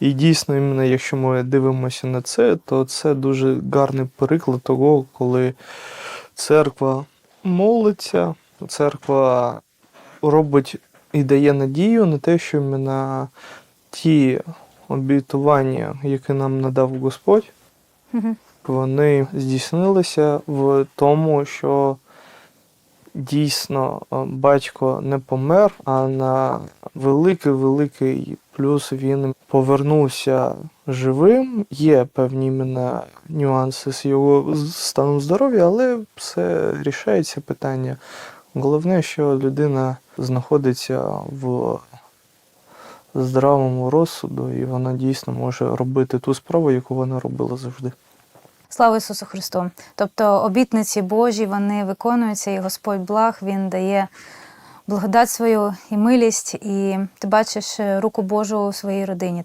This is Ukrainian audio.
І дійсно, іменно якщо ми дивимося на це, то це дуже гарний приклад того, коли церква молиться, церква робить і дає надію на те, що іменно ті обітування, які нам надав Господь, вони здійснилися в тому, що дійсно е, батько не помер, а на великий-великий плюс він повернувся живим. Є певні іменно нюанси з його станом здоров'я, але все рішається питання. Головне, що людина знаходиться в здравому розсуду, і вона дійсно може робити ту справу, яку вона робила завжди. Слава Ісусу Христу! Тобто обітниці Божі вони виконуються, і Господь благ Він дає благодать свою і милість, і ти бачиш е, руку Божу у своїй родині.